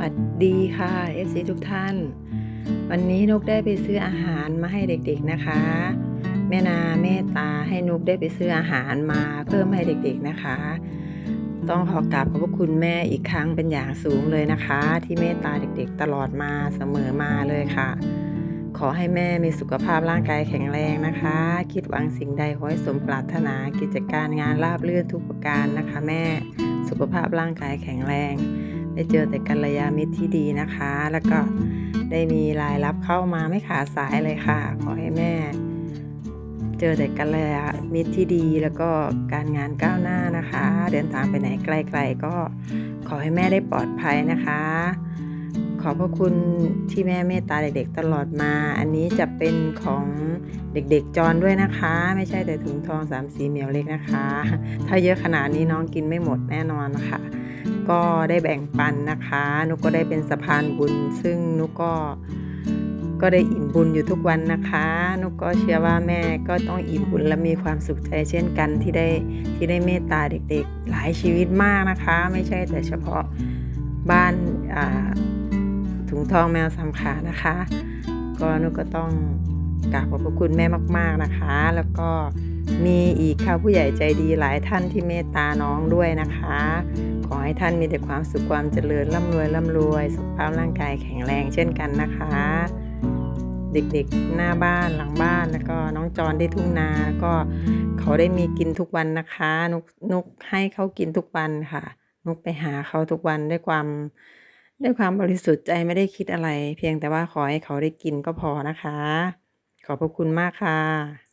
วัสดีค่ะ FC ทุกท่าน วันนี้นกได้ไปซื้ออาหารมาให้เด็กๆนะคะ แม่นาเมตตาให้นกได้ไปซื้ออาหารมาเพิ่มให้เด็กๆนะคะ ต้องขอกราบขอบพระคุณแม่อีกครั้งเป็นอย่างสูงเลยนะคะ ที่เมตตาเด็กๆ ตลอดมาเสมอมาเลยค่ะ ขอให้แม่มีสุขภาพร่างกายแข็งแรงนะคะ คิดหวังสิ่งใดขอให้สมปรารถนากิจการงานราบเรื่อนทุกประการนะคะ แม่สุขภาพร่างกายแข็งแรง ได้เจอแต่กัลยาณมิตรที่ดีนะคะ แล้วก็ได้มีรายรับเข้ามาไม่ขาดสายเลยค่ะ ขอให้แม่ เจอแต่กัลยาณมิตรที่ดี แล้วก็การงานก้าวหน้านะคะ เดินทางไปไหนไกล ๆ ก็ขอให้แม่ได้ปลอดภัยนะคะ ขอบพระคุณที่แม่เมตตาเด็กๆตลอดมา อันนี้จะเป็นของเด็กๆจรด้วยนะคะ ไม่ใช่แต่ถุงทองสามสีเหมียวเล็กนะคะ ถ้าเยอะขนาดนี้น้องกินไม่หมดแน่นอนนะคะก็ได้แบ่งปันนะคะ นุกก็ได้เป็นสะพานบุญ ซึ่งนุกก็ก็ได้อิ่มบุญอยู่ทุกวันนะคะ นุกก็เชื่อว่าแม่ก็ต้องอิ่มบุญและมีความสุขใจเช่นกันที่ได้ที่ได้เมตตาเด็กๆ หลายชีวิตมากนะคะ ไม่ใช่แต่เฉพาะบ้านอ่า ถุงทองแมวสามขานะคะ ก็นุก็ต้องกราบขอบพระคุณแม่มาก ๆนะคะ แล้วก็มีอีกค่ะผู้ใหญ่ใจดีหลายท่านที่เมตตาน้องด้วยนะคะ ขอให้ท่านมีแต่ความสุขความเจริญร่ำรวยร่ำรวย สุขภาพร่างกายแข็งแรงเช่นกันนะคะ เด็กๆหน้าบ้านหลังบ้านแล้วก็น้องจอนที่ทุ่งนาก็เขาได้มีกินทุกวันนะคะนุกนุกให้เขากินทุกวันค่ะ นุกไปหาเขาทุกวันด้วยความ ด้วยความบริสุทธิ์ใจไม่ได้คิดอะไร เพียงแต่ว่าขอให้เขาได้กินก็พอนะคะ ขอบพระคุณมากค่ะ